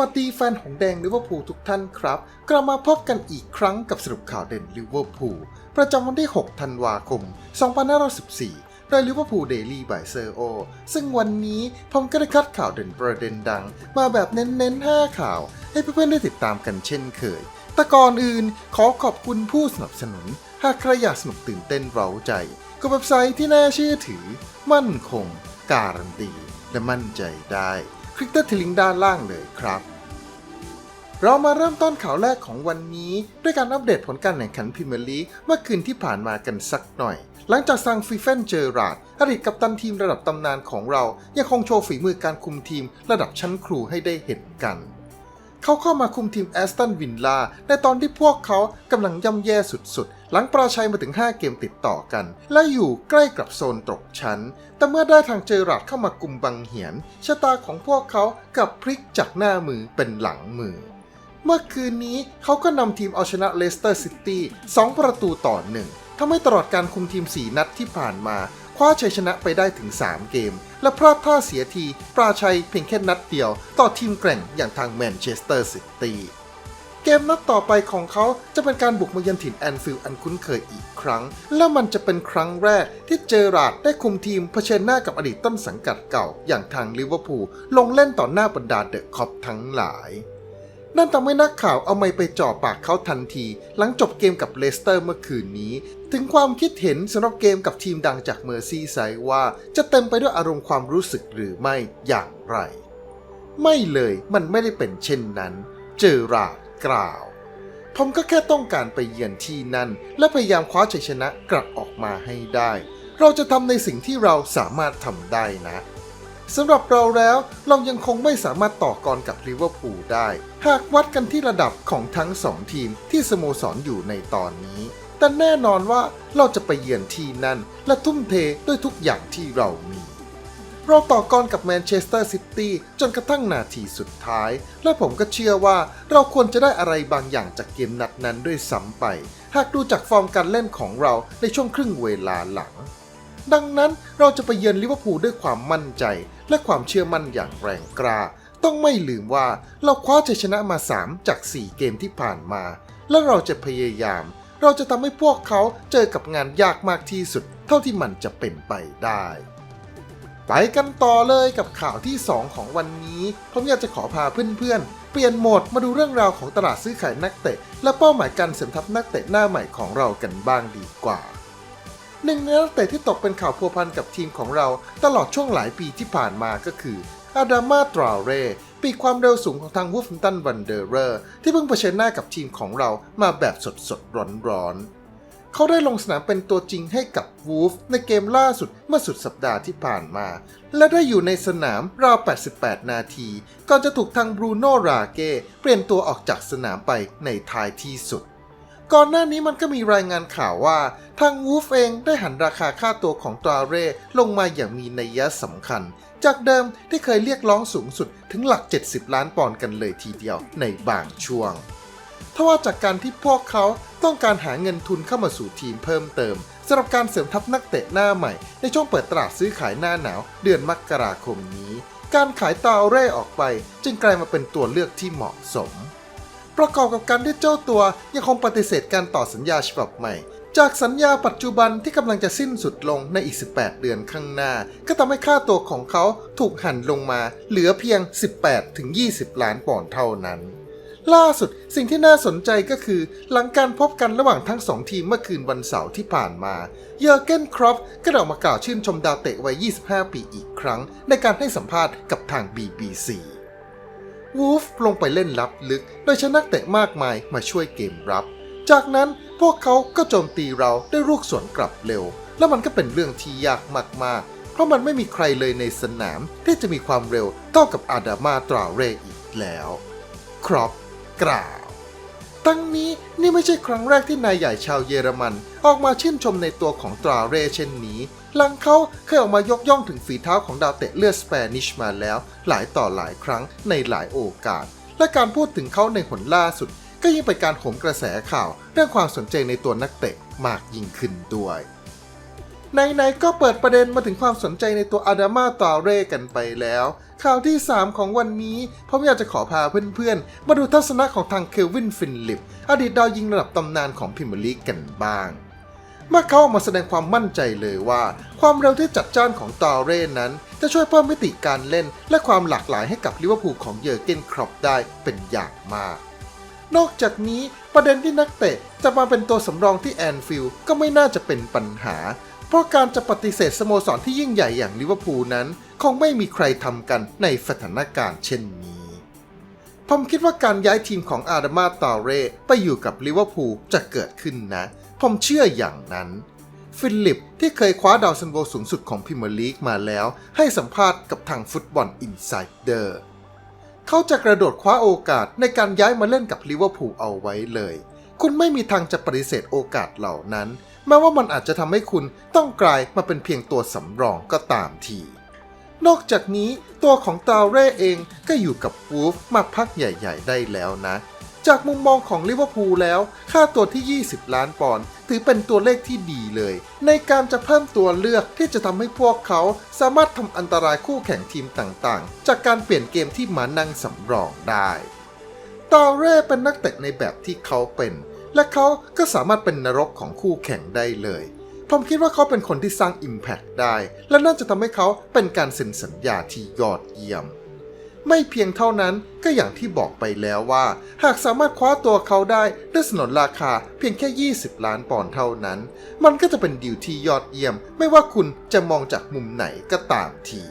สวัสดีแฟนหงแดงลิเวอร์พูลทุกท่านครับ กลับมาพบกันอีกครั้งกับสรุปข่าวเด่นลิเวอร์พูลประจำวันที่ 6 ธันวาคม 2514 โดยลิเวอร์พูลเดลี่บายเซอร์โอซึ่งวันนี้ผมก็ได้คัดข่าวเด่นประเด็นดัง มาแบบเน้นๆ 5 ข่าว ให้เพื่อนๆได้ติดตามกันเช่นเคย แต่ก่อนอื่นขอขอบคุณผู้สนับสนุน หากใครอยากสนุกตื่นเต้นเร้าใจกับเว็บไซต์ที่น่าเชื่อถือ มั่นคง การันตี และมั่นใจได้ ลิกที่ลิงก์ด้านล่างเลยครับ เรามาเริ่มต้นข่าวแรกของวันนี้ ด้วยการอัปเดตผลการแข่งขันพรีเมียร์ลีกเมื่อคืนที่ผ่านมากันสักหน่อย หลังจากซังฟีเฟนเจอราร์ดอดีตกัปตันทีมระดับตำนานของเรา ยังคงโชว์ฝีมือการคุมทีมระดับชั้นครูให้ได้เห็นกัน เขาเข้ามาคุมทีมแอสตันวินลาในตอนที่พวกเขากำลังย่ำแย่สุดๆ หลังปราชัยมาถึง 5 เกมติดต่อกัน และอยู่ใกล้กับโซนตกชั้น แต่เมื่อได้ทางเจอราร์ดเข้ามากุมบังเหียนชะตาของพวกเขากับพลิกจากหน้ามือเป็นหลังมือ เมื่อคืนนี้เขาก็นำทีมเอาชนะเลสเตอร์ซิตี้2ประตูต่อหนึ่งทำให้ตลอดการคุมทีม 4 นัดที่ผ่านมา คว้าชัยชนะไปได้ถึง 3 เกม และพลาดท่าเสียทีปราชัยเพียงแค่นัดเดียว ต่อทีมแกร่งอย่างทางแมนเชสเตอร์ซิตี้เกมนัดต่อไปของเขาจะเป็นการบุกมาเยือนถิ่นแอนฟิลด์อันคุ้นเคยอีกครั้ง และมันจะเป็นครั้งแรกที่เจอราดได้คุมทีมเผชิญหน้ากับอดีตต้นสังกัดเก่า อย่างทางลิเวอร์พูลลงเล่นต่อหน้าบรรดาเดอะคอปทั้งหลาย นั่นทำให้นักข่าวเอาไมค์ไปจ่อปากเขาทันที หลังจบเกมกับเลสเตอร์เมื่อคืนนี้ ถึงความคิดเห็นสำหรับเกมกับทีมดังจากเมอร์ซีไซว่า จะเต็มไปด้วยอารมณ์ความรู้สึกหรือไม่อย่างไร ไม่เลยมันไม่ได้เป็นเช่นนั้น เจอราร์ดกล่าว ผมก็แค่ต้องการไปเยือนที่นั่น และพยายามคว้าชัยชนะกลับออกมาให้ได้ เราจะทำในสิ่งที่เราสามารถทำได้นะ สำหรับเราแล้วเรายังคงไม่สามารถต่อกรกับลิเวอร์พูลได้ หากวัดกันที่ระดับของทั้งสองทีมที่สโมสรออยู่ในตอนนี้ แต่แน่นอนว่าเราจะไปเยือนที่นั่น และทุ่มเทด้วยทุกอย่างที่เรามี เราต่อกรกับแมนเชสเตอร์ซิตี้จนกระทั่งนาทีสุดท้าย และผมก็เชื่อว่าเราควรจะได้อะไรบางอย่างจากเกมนัดนั้นด้วยซ้ำไป หากดูจากฟอร์มการเล่นของเราในช่วงครึ่งเวลาหลัง ดังนั้นเราจะไปเยือนลิเวอร์พูลด้วยความมั่นใจ และความเชื่อมั่นอย่างแรงกล้า ต้องไม่ลืมว่าเราคว้าชัยชนะมา 3 จาก 4 เกมที่ผ่านมา และเราจะพยายาม เราจะทำให้พวกเขาเจอกับงานยากมากที่สุด เท่าที่มันจะเป็นไปได้ ไปกันต่อเลยกับข่าวที่ 2 ของวันนี้ ผมอยากจะขอพาเพื่อนๆ เปลี่ยนโหมดมาดูเรื่องราวของตลาดซื้อขายนักเตะ และเป้าหมายการเสริมทัพนักเตะหน้าใหม่ของเรากันบ้างดีกว่า หนึ่งในนักเตะที่ตกเป็นข่าวพัวพันกับทีมของเราตลอดช่วงหลายปีที่ผ่านมาก็คืออาดามาตราเรปีความเร็วสูงของทางวูฟตันวันเดอร์เรอร์ที่เพิ่งเผชิญหน้ากับทีมของเรามาแบบสดสดร้อนร้อนๆ เขาได้ลงสนามเป็นตัวจริงให้กับวูฟในเกมล่าสุดเมื่อสุดสัปดาห์ที่ผ่านมา และได้อยู่ในสนามราว 88 นาที ก่อนจะถูกทางบรูโน่ราเก้เปลี่ยนตัวออกจากสนามไปในท้ายที่สุด ก่อนหน้านี้มันก็มีรายงานข่าวว่า ทางวูฟเองได้หันราคาค่าตัวของตราเร่ลงมาอย่างมีนัยยะสำคัญ จากเดิมที่เคยเรียกร้องสูงสุดถึงหลัก 70 ล้านปอนด์กันเลยทีเดียวในบางช่วงทว่าจากการที่พวกเขาต้องการหาเงินทุนเข้ามาสู่ทีมเพิ่มเติมสำหรับการเสริมทัพนักเตะหน้าใหม่ ในช่วงเปิดตลาดซื้อขายหน้าหนาว เดือนมกราคมนี้ การขายตาเร่ออกไป จึงกลายมาเป็นตัวเลือกที่เหมาะสม ประกอบกับการที่เจ้าตัวยังคงปฏิเสธการต่อสัญญาฉบับใหม่ จากสัญญาปัจจุบันที่กำลังจะสิ้นสุดลงในอีก 18 เดือนข้างหน้า ก็ทำให้ค่าตัวของเขาถูกหั่นลงมา เหลือเพียง 18-20 ล้านปอนด์เท่านั้นล่าสุดสิ่งที่น่าสนใจก็คือ หลังการพบกันระหว่างทั้งสองทีมเมื่อคืนวันเสาร์ที่ผ่านมา เยอร์เกนครอปก็ได้ออกมากล่าวชื่นชมดาวเตะวัย 25 ปีอีกครั้ง ในการให้สัมภาษณ์กับทาง BBC วูฟลงไปเล่นลับลึก โดยชนักเตะมากมายมาช่วยเกมรับ จากนั้นพวกเขาก็โจมตีเราด้วยลูกสวนกลับเร็ว และมันก็เป็นเรื่องที่ยากมากๆ เพราะมันไม่มีใครเลยในสนามที่จะมีความเร็วเท่ากับอาดามาตราเรอีกแล้ว ครอปกล่า วตั้งนี้นี่ไม่ใช่ครั้งแรกที่นายใหญ่ชาวเยอรมัน ออกมาชื่นชมในตัวของตราเร่เช่นนี้หลังเขาเคยออกมายกย่องถึงฝีเท้าของดาวเตะเลือดสเปนิชมาแล้ว หลายต่อหลายครั้งในหลายโอกาส และการพูดถึงเขาในหนล่าสุด ก็ยิ่งเป็นการโหมกระแสข่าว เรื่องความสนใจในตัวนักเตะมากยิ่งขึ้นด้วย ไหนๆก็เปิดประเด็นมาถึงความสนใจในตัวอาดามาตาเร่กันไปแล้ว ข่าวที่ 3 ของวันนี้ผมอยากจะขอพาเพื่อนๆ มาดูทัศนะของทางเคลวินฟินลิป อดีตดาวยิงระดับตำนานของพรีเมียร์ลีกกันบ้างเมื่อเขาออกมาแสดงความมั่นใจเลยว่า ความเร็วที่จัดจ้านของตาเร่นั้น จะช่วยเพิ่มมิติการเล่น และความหลากหลายให้กับลิเวอร์พูลของเยอร์เกนครอปได้เป็นอย่างมาก นอกจากนี้ประเด็นที่นักเตะจะมาเป็นตัวสำรองที่แอนฟิลด์ก็ไม่น่าจะเป็นปัญหา เพราะการจะปฏิเสธสโมสรที่ยิ่งใหญ่อย่างลิเวอร์พูลนั้น คงไม่มีใครทำกันในสถานการณ์เช่นนี้ ผมคิดว่าการย้ายทีมของอาดามาตาเร่ไปอยู่กับลิเวอร์พูลจะเกิดขึ้นนะ ผมเชื่ออย่างนั้น ฟิลิปที่เคยคว้าดาวซันโวสูงสุดของพรีเมียร์ลีกมาแล้ว ให้สัมภาษณ์กับทางฟุตบอลอินไซเดอร์เขาจะกระโดดคว้าโอกาสในการย้ายมาเล่นกับลิเวอร์พูลเอาไว้เลย คุณไม่มีทางจะปฏิเสธโอกาสเหล่านั้น แม้ว่ามันอาจจะทำให้คุณต้องกลายมาเป็นเพียงตัวสำรองก็ตามที นอกจากนี้ตัวของตาเร่เองก็อยู่กับวูฟมาพักใหญ่ ๆ ได้แล้วนะ จากมุมมองของลิเวอร์พูลแล้ว ค่าตัวที่ 20 ล้านปอนด์ถือเป็นตัวเลขที่ดีเลย ในการจะเพิ่มตัวเลือกที่จะทำให้พวกเขาสามารถทำอันตรายคู่แข่งทีมต่างๆ จากการเปลี่ยนเกมที่มานั่งสำรองได้ ตาเร่เป็นนักเตะในแบบที่เขาเป็น และเขาก็สามารถเป็นนรกของคู่แข่งได้เลย ผมคิดว่าเขาเป็นคนที่สร้าง Impact ได้ และน่าจะทำให้เขาเป็นการเซ็นสัญญาที่ยอดเยี่ยม ไม่เพียงเท่านั้นก็อย่างที่บอกไปแล้วว่า หากสามารถคว้าตัวเขาได้ด้วยสนนราคาเพียงแค่ 20 ล้านปอนด์เท่านั้น มันก็จะเป็นดีลที่ยอดเยี่ยม ไม่ว่าคุณจะมองจากมุมไหนก็ตามที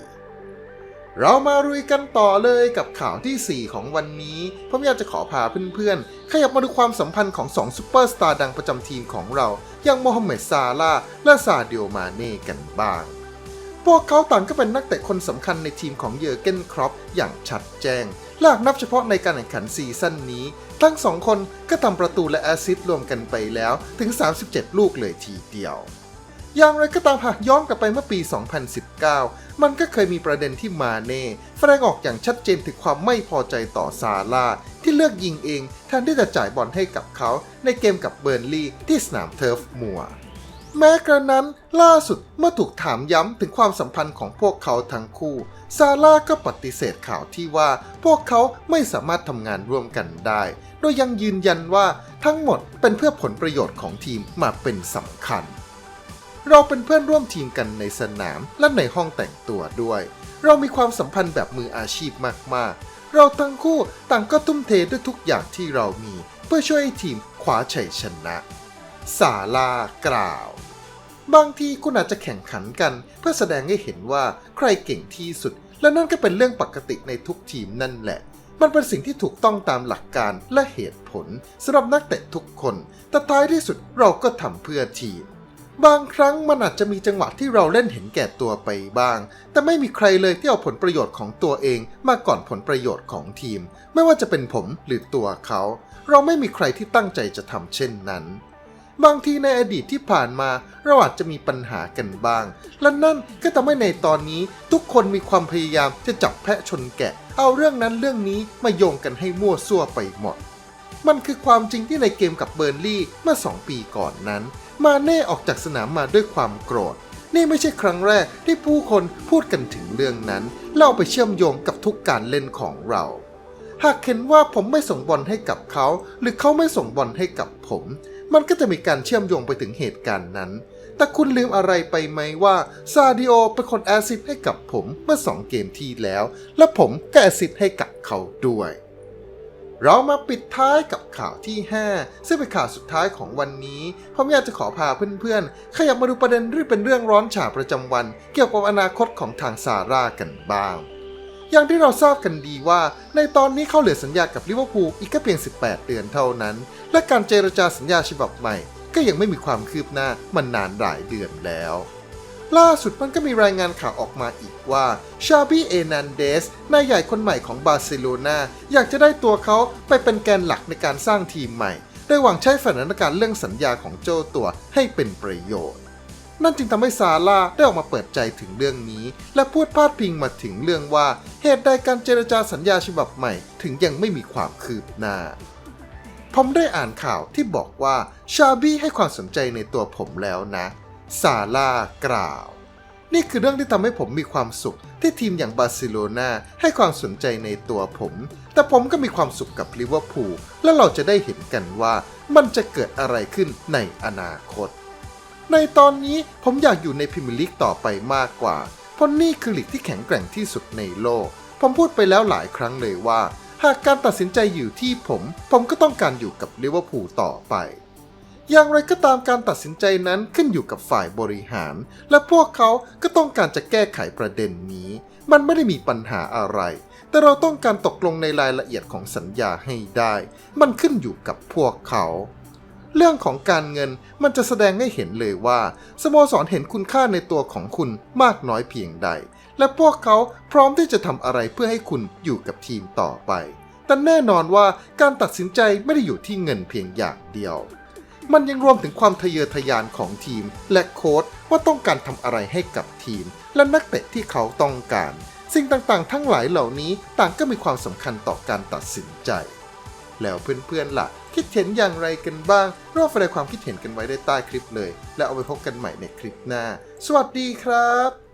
เรามารุยกันต่อเลยกับข่าวที่ 4 ของวันนี้ผมอยากจะขอพาเพื่อนๆ ขยับมาดูความสัมพันธ์ของ2ซูเปอร์สตาร์ดังประจำทีมของเรา อย่างโมฮัมเหม็ดซาลาและซาเดียมาเน่กันบ้าง พวกเขาต่างก็เป็นนักเตะคนสำคัญในทีมของเยอร์เกนครอปอย่างชัดแจ้ง หากนับเฉพาะในการแข่งขันซีซั่นนี้ ทั้งสองคนก็ทำประตูและแอสซิสต์รวมกันไปแล้วถึง 37 ลูกเลยทีเดียว อย่างไรก็ตามหากย้อนกลับไปเมื่อปี 2019 มันก็เคยมีประเด็นที่มาเน่แสดงออกอย่างชัดเจนถึงความไม่พอใจต่อซาร่าที่เลือกยิงเองแทนที่จะจ่ายบอลให้กับเขาในเกมกับเบอร์นลีย์ที่สนามเทิร์ฟมัวแม้กระนั้นล่าสุดเมื่อถูกถามย้ำถึงความสัมพันธ์ของพวกเขาทั้งคู่ ซาร่าก็ปฏิเสธข่าวที่ว่าพวกเขาไม่สามารถทำงานร่วมกันได้ โดยยังยืนยันว่าทั้งหมดเป็นเพื่อผลประโยชน์ของทีมมาเป็นสำคัญ เราเป็นเพื่อนร่วมทีมกันในสนามและในห้องแต่งตัวด้วย เรามีความสัมพันธ์แบบมืออาชีพมากๆ เราทั้งคู่ต่างก็ทุ่มเทด้วยทุกอย่างที่เรามี เพื่อช่วยให้ทีมคว้าชัยชนะซาลากล่าว บางทีคุณอาจจะแข่งขันกัน เพื่อแสดงให้เห็นว่าใครเก่งที่สุด และนั่นก็เป็นเรื่องปกติในทุกทีมนั่นแหละมันเป็นสิ่งที่ถูกต้องตามหลักการและเหตุผลสำหรับนักเตะทุกคน แต่ท้ายที่สุดเราก็ทำเพื่อทีม บางครั้งมันอาจจะมีจังหวะที่เราเล่นเห็นแก่ตัวไปบ้าง แต่ไม่มีใครเลยที่เอาผลประโยชน์ของตัวเองมาก่อนผลประโยชน์ของทีม ไม่ว่าจะเป็นผมหรือตัวเขา เราไม่มีใครที่ตั้งใจจะทำเช่นนั้น บางทีในอดีตที่ผ่านมาเราอาจจะมีปัญหากันบ้าง และนั่นก็ทำให้ในตอนนี้ทุกคนมีความพยายามจะจับแพะชนแกะ เอาเรื่องนั้นเรื่องนี้มาโยงกันให้มั่วซั่วไปหมด มันคือความจริงที่ในเกมกับเบอร์นลี่เมื่อ 2 ปีก่อนนั้น มาเน่ออกจากสนามมาด้วยความโกรธ นี่ไม่ใช่ครั้งแรกที่ผู้คนพูดกันถึงเรื่องนั้นแล้วเอาไปเชื่อมโยงกับทุกการเล่นของเรา หากเห็นว่าผมไม่ส่งบอลให้กับเขา หรือเขาไม่ส่งบอลให้กับผม มันก็จะมีการเชื่อมโยงไปถึงเหตุการณ์นั้น แต่คุณลืมอะไรไปไหมว่าซาดิโอเป็นคนแอซิสให้กับผมเมื่อ 2 เกมที่แล้ว และผมก็แอสซิสให้กับเขาด้วย เรามาปิดท้ายกับข่าวที่ 5 ซึ่งเป็นข่าวสุดท้ายของวันนี้ผมอยากจะขอพาเพื่อนๆ ขยับมาดูประเด็นที่เป็นเรื่องร้อนฉาประจำวัน เกี่ยวกับอนาคตของทางซาร่ากันบ้าง อย่างที่เราทราบกันดีว่า ในตอนนี้เขาเหลือสัญญากับลิเวอร์พูลอีกแค่เพียง 18 เดือนเท่านั้น และการเจรจาสัญญาฉบับใหม่ ก็ยังไม่มีความคืบหน้ามันนานหลายเดือนแล้ว ล่าสุดมันก็มีรายงานข่าวออกมาอีกว่าชาบีเอนันเดสนายใหญ่คนใหม่ของบาร์เซโลนาอยากจะได้ตัวเขาไปเป็นแกนหลักในการสร้างทีมใหม่โดยหวังใช้สถานการณ์เรื่องสัญญาของโจตัวให้เป็นประโยชน์ นั่นจึงทำให้ซาร่าได้ออกมาเปิดใจถึงเรื่องนี้ และพูดพาดพิงมาถึงเรื่องว่าเหตุใดการเจรจาสัญญาฉบับใหม่ถึงยังไม่มีความคืบหน้าผมได้อ่านข่าวที่บอกว่าชาบี้ให้ความสนใจในตัวผมแล้วนะ ซาร่ากล่าว นี่คือเรื่องที่ทำให้ผมมีความสุข ที่ทีมอย่างบาร์เซโลนาให้ความสนใจในตัวผม แต่ผมก็มีความสุขกับลิเวอร์พูลและเราจะได้เห็นกันว่ามันจะเกิดอะไรขึ้นในอนาคต ในตอนนี้ผมอยากอยู่ในพรีเมียร์ลีกต่อไปมากกว่า เพราะนี่คือลีกที่แข็งแกร่งที่สุดในโลก ผมพูดไปแล้วหลายครั้งเลยว่า หากการตัดสินใจอยู่ที่ผม ผมก็ต้องการอยู่กับลิเวอร์พูลต่อไป อย่างไรก็ตามการตัดสินใจนั้นขึ้นอยู่กับฝ่ายบริหาร และพวกเขาก็ต้องการจะแก้ไขประเด็นนี้ มันไม่ได้มีปัญหาอะไร แต่เราต้องการตกลงในรายละเอียดของสัญญาให้ได้ มันขึ้นอยู่กับพวกเขา เรื่องของการเงินมันจะแสดงให้เห็นเลยว่าสโมสรเห็นคุณค่าในตัวของคุณมากน้อยเพียงใด และพวกเขาพร้อมที่จะทำอะไรเพื่อให้คุณอยู่กับทีมต่อไป แต่แน่นอนว่าการตัดสินใจไม่ได้อยู่ที่เงินเพียงอย่างเดียว มันยังรวมถึงความทะเยอทะยานของทีม และโค้ชว่าต้องการทำอะไรให้กับทีม และนักเตะที่เขาต้องการ สิ่งต่างๆ ทั้งหลายเหล่านี้ต่างก็มีความสำคัญต่อการตัดสินใจ แล้วเพื่อนๆล่ะ คิดเห็นอย่างไรกันบ้างรอบแสดงความคิดเห็นกันไว้ได้ใต้คลิปเลย แล้วเอาไปพบกันใหม่ในคลิปหน้า สวัสดีครับ